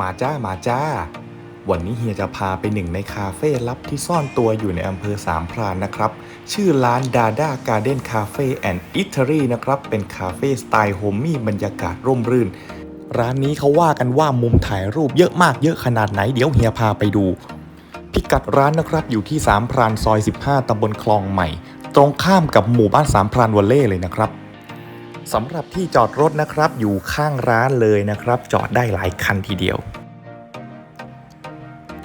มาจ้ามาจ้า วันนี้เฮียจะพาไปหนึ่งในคาเฟ่ลับที่ซ่อนตัวอยู่ในอำเภอสามพรานนะครับ ชื่อร้านดาด้าการ์เด้นคาเฟ่แอนด์อิตาลีนะครับ เป็นคาเฟ่สไตล์โฮมมี่บรรยากาศร่มรื่น ร้านนี้เขาว่ากันว่ามุมถ่ายรูปเยอะมากเยอะขนาดไหนเดี๋ยวเฮียพาไปดู พิกัดร้านนะครับอยู่ที่สามพรานซอย 15ตำบลคลองใหม่ ตรงข้ามกับหมู่บ้านสามพรานวอลเล่เลยนะครับ สำหรับที่จอดรถนะครับ อยู่ข้างร้านเลยนะครับ จอดได้หลายคันทีเดียว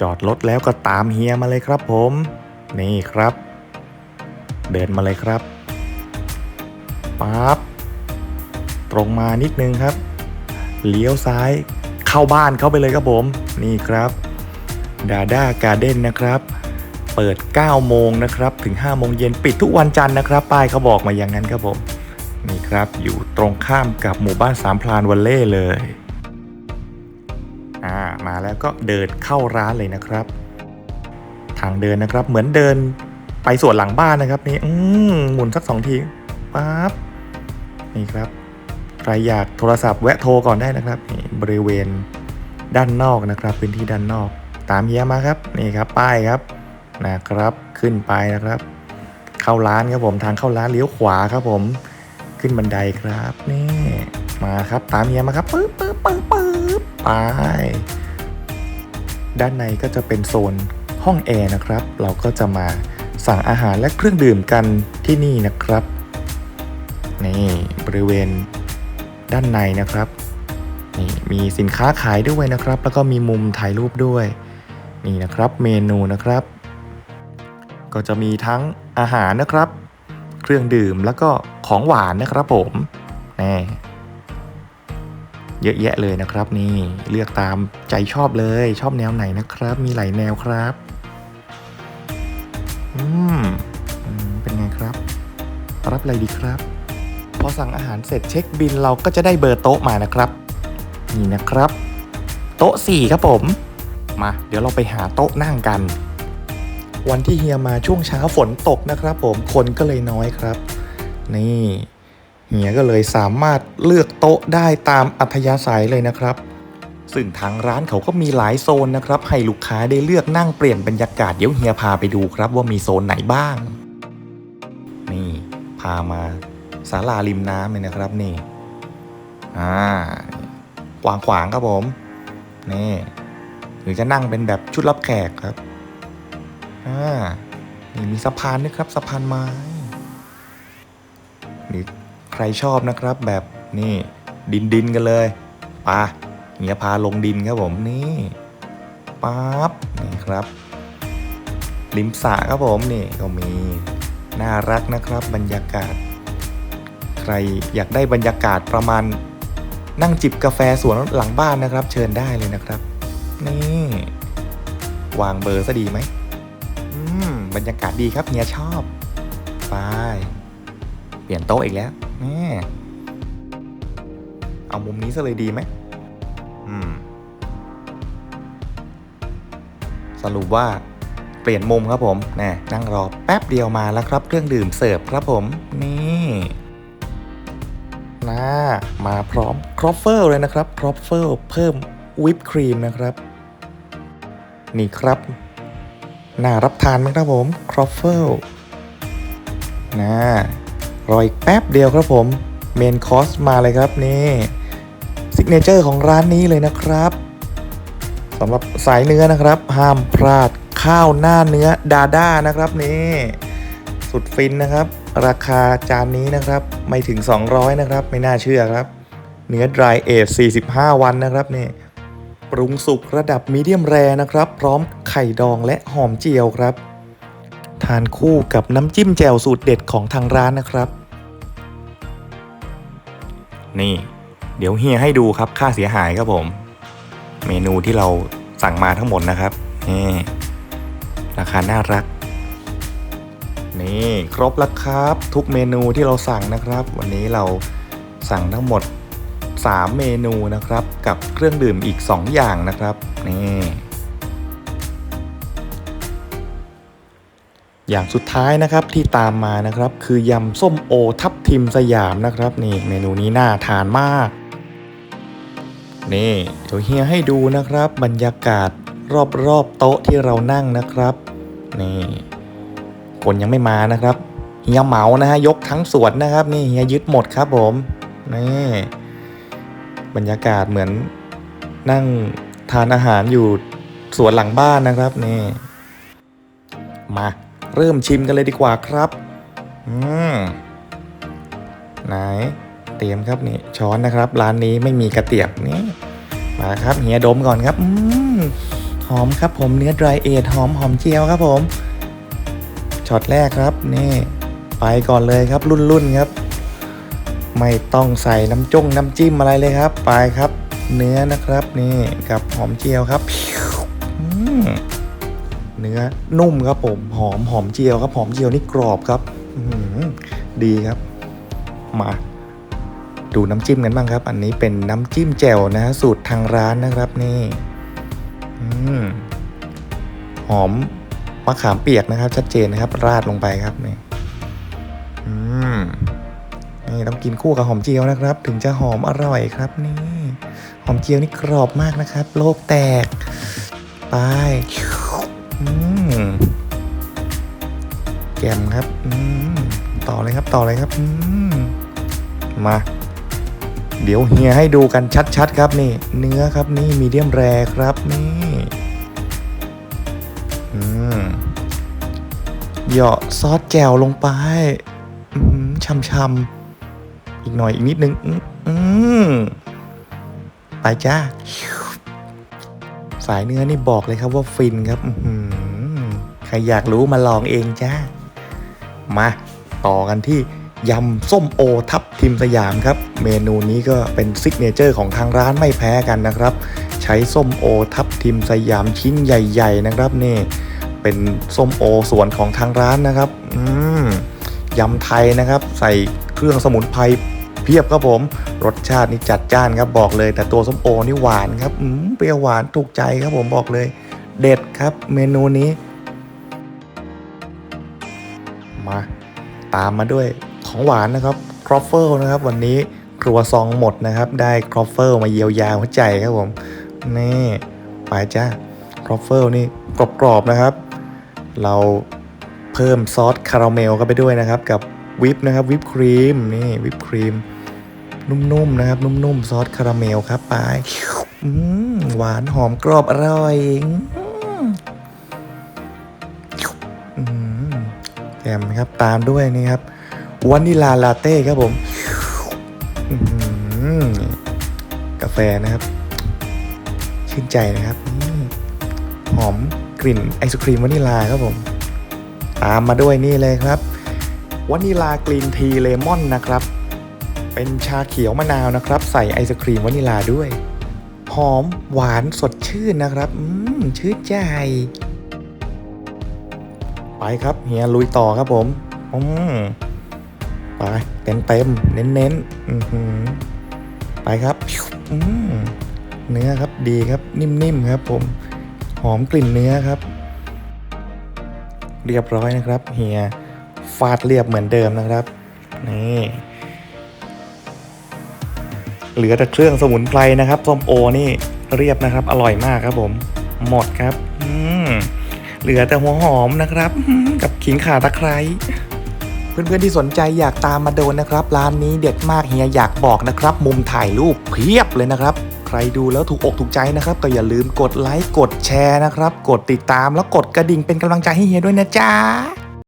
จอดรถแล้วก็ตามเฮียมาเลยครับผม นี่ครับ เดินมาเลยครับปั๊บตรงมานิดนึงครับ เลี้ยวซ้ายเข้าบ้านเข้าไปเลยครับผม นี่ครับดาด้าการ์เด้นนะครับ เปิด 9 โมงนะครับ ถึง 5 โมงเย็นปิดทุกวันจันทร์นะครับ ป้ายเขาบอกมาอย่างนั้นครับผม นี่ครับอยู่ตรงข้ามกับหมู่บ้านสามพลานวัลเล่เลยอ่ามาแล้วก็เดินเข้าร้านเลยนะครับ ทางเดินนะครับเหมือนเดินไปสวนหลังบ้านนะครับ นี่อืมหมุนสักสองทีปั๊บนี่ครับใครอยากโทรศัพท์แวะโทรก่อนได้นะครับนี่บริเวณด้านนอกนะครับ พื้นที่ด้านนอก ตามเฮียมาครับนี่ครับป้ายครับนะครับขึ้นไปนะครับ เข้าร้านครับผมทางเข้าร้านเลี้ยวขวาครับผม ขึ้นบันไดครับนี่มาครับตามเฮียมาครับปึ๊บปึ๊บปึ๊บปึ๊บไปด้านในก็จะเป็นโซนห้องแอร์นะครับ เราก็จะมาสั่งอาหารและเครื่องดื่มกันที่นี่นะครับนี่บริเวณด้านในนะครับนี่มีสินค้าขายด้วยนะครับ แล้วก็มีมุมถ่ายรูปด้วย นี่นะครับเมนูนะครับ ก็จะมีทั้งอาหารนะครับ รื่องดื่มแล้วก็ของหวานนะครับผมนี่เยอะแยะเลยนะครับ นี่เลือกตามใจชอบเลยชอบแนวไหนนะครับ มีหลายแนวครับอืมอืมเป็นไงครับ รับอะไรดีครับ พอสั่งอาหารเสร็จเช็คบินเราก็จะได้เบอร์โต๊ะมานะครับ นี่นะครับ โต๊ะ4ครับผม มา เดี๋ยวเราไปหาโต๊ะนั่งกัน วันที่เฮียมาช่วงเช้าฝนตกนะครับ ผมคนก็เลยน้อยครับ นี่เฮียก็เลยสามารถเลือกโต๊ะได้ตามอัธยาศัยเลยนะครับ ซึ่งทางร้านเขาก็มีหลายโซนนะครับ ให้ลูกค้าได้เลือกนั่งเปลี่ยนบรรยากาศเดี๋ยวเฮียพาไปดูครับว่ามีโซนไหนบ้าง นี่พามาศาลาริมน้ำเลยนะครับนี่อ่ากว้างขวางๆครับผมนี่หรือจะนั่งเป็นแบบชุดรับแขกครับ อ่านี่มีสะพานด้วยครับสะพานไม้ หรือใครชอบนะครับแบบนี่ดินดินกันเลยปาเหี้ยพาลงดินครับผมนี่ปั๊บนี่ครับ ริมสระครับผมนี่ก็มีน่ารักนะครับบรรยากาศ ใครอยากได้บรรยากาศประมาณนั่งจิบกาแฟสวนหลังบ้านนะครับ เชิญได้เลยนะครับ นี่ วางเบอร์ซะดีไหม รรยากาศดีครับเฮียชอบ ไป เปลี่ยนโต๊ะอีกแล้วแม่เอามุมนี้ซะเลยดีไหมอืม สรุปว่าเปลี่ยนมุมครับผมน่นั่งรอแป๊บเดียวมาแล้วครับ เครื่องดื่มเสิร์ฟครับผม นี่นะมาพร้อมครอฟเฟิลเลยนะครับครอฟเฟิลเพิ่มวิปครีมนะครับ นี่ครับ น่ารับทานมากครับผมครอฟเฟิลนะรออีกแป๊บเดียวครับผมเมนคอร์สมาเลยครับนี่ซิกเนเจอร์ของร้านนี้เลยนะครับสำหรับสายเนื้อนะครับ ห้ามพลาดข้าวหน้าเนื้อดาด้านะครับนี่สุดฟินนะครับ ราคาจานนี้นะครับ ไม่ถึง 200 นะครับ ไม่น่าเชื่อครับ เนื้อ dry age 45 วันนะครับนี่ปรุงสุกระดับมีเดียมแรนะครับ พร้อม ไข่ดองและหอมเจียวครับ ทานคู่กับน้ำจิ้มแจ่วสูตรเด็ดของทางร้านนะครับ นี่ เดี๋ยวเฮียให้ดูครับค่าเสียหายครับผม เมนูที่เราสั่งมาทั้งหมดนะครับนี่ราคาน่ารัก นี่ครบแล้วครับ ทุกเมนูที่เราสั่งนะครับ วันนี้เราสั่งทั้งหมด 3 เมนูนะครับ กับเครื่องดื่มอีก 2 อย่างนะครับ นี่ อย่างสุดท้ายนะครับที่ตามมานะครับคือยำส้มโอทับทิมสยามนะครับนี่เมนูนี้น่าทานมาก นี่เดี๋ยวเฮียให้ดูนะครับบรรยากาศรอบๆโต๊ะที่เรานั่งนะครับนี่คนยังไม่มานะครับเฮียเหมานะฮะยกทั้งสวนนะครับ นี่เฮียยึดหมดครับผมนี่บรรยากาศเหมือนนั่งทานอาหารอยู่สวนหลังบ้านนะครับนี่มา เริ่มชิมกันเลยดีกว่าครับ อืมไหน เตรียมครับนี่ช้อนนะครับ ร้านนี้ไม่มีกระเตียบนี่มาครับเฮียดมก่อนครับ อืมหอมครับผมเนื้อ dry age หอมหอมเจียวครับผมช็อตแรกครับนี่ไปก่อนเลยครับรุ่นรุ่นๆครับ ไม่ต้องใส่น้ำจ้งน้ำจิ้มอะไรเลยครับ ไปครับ เนื้อนะครับนี่กับหอมเจียวครับอืม เนื้อนุ่มครับผมหอมหอมเจียวครับหอมเจียวนี่กรอบครับดีครับ มาดูน้ำจิ้มกันบ้างครับ อันนี้เป็นน้ำจิ้มแจ่วนะฮะสูตรทางร้านนะครับนี่อหอมมะขามเปียกนะครับ ชัดเจนนะครับ ราดลงไปครับนี่นี่ต้องกินคู่กับหอมเจียวนะครับ ถึงจะหอมอร่อยครับ นี่ หอมเจียวนี่กรอบมากนะครับ โลกแตกไป แจ่มครับต่อเลยครับต่อเลยครับมา เดี๋ยวเฮียให้ดูกันชัดๆครับนี่ เนื้อครับนี่มีเดียมแรครับนี่เหยาะซอสแจ่วลงไปช่ำๆอีกหน่อยอีกนิดนึง ไปจ้า สายเนื้อนี่บอกเลยครับว่าฟินครับใครอยากรู้มาลองเองจ้า มา ต่อกันที่ยำส้มโอทับทิมสยามครับ เมนูนี้ก็เป็นซิกเนเจอร์ของทางร้านไม่แพ้กันนะครับ ใช้ส้มโอทับทิมสยามชิ้นใหญ่ ๆ นะครับนี่ เป็นส้มโอส่วนของทางร้านนะครับ อืมยำไทยนะครับ ใส่เครื่องสมุนไพร พียบครับผม รสชาตินี่จัดจ้านครับบอกเลย แต่ตัวส้มโอนี่หวานครับอืมเปรี้ยวหวานถูกใจครับผมบอกเลย เด็ดครับเมนูนี้ มา ตามมาด้วยของหวานนะครับครอฟเฟิลนะครับ วันนี้ครัวซองหมดนะครับ ได้ครอฟเฟิลมาเยียวยาหัวใจครับผม นี่ไปจ้าครอฟเฟิลนี่กรอบๆนะครับ เราเพิ่มซอสคาราเมลเข้าไปด้วยนะครับ กับวิปนะครับวิปครีมนี่วิปครีม นุ่มๆนะครับ นุ่มๆ ซอสคาราเมลครับไปหวานหอมกรอบอร่อยแจมครับตามด้วยนี่ครับวานิลาลาเต้ครับผมกาแฟนะครับ ชื่นใจนะครับ หอมกลิ่นไอศครีมวานิลาครับผม ตามมาด้วยนี่เลยครับวานิลากรีนทีเลมอนนะครับ เป็นชาเขียวมะนาวนะครับ ใส่ไอศครีมวานิลาด้วย หอมหวานสดชื่นนะครับอืมชื่นใจ ไปครับเฮียลุยต่อครับผมอืมไปเต็มเต็มๆเน้นเน้นๆอือหือไปครับอืมเนื้อครับดีครับนิ่มๆครับ ผม หอมกลิ่นเนื้อครับ เรียบร้อยนะครับเฮียฟาดเรียบเหมือนเดิมนะครับนี่ เหลือแต่เครื่องสมุนไพรนะครับส้มโอนี่เรียบนะครับ อร่อยมากครับผม หมดครับ อืเหลือแต่หัวหอมนะครับ กับขิงข่าตะไคร้เพื่อนๆที่สนใจอยากตามมาโดนนะครับ ร้านนี้เด็ดมากเฮียอยากบอกนะครับ มุมถ่ายรูปเพียบเลยนะครับ ใครดูแล้วถูกอกถูกใจนะครับ ก็อย่าลืมกดไลค์กดแชร์นะครับ กดติดตามแล้วกดกระดิ่งเป็นกำลังใจให้เฮียด้วยนะจ๊ะ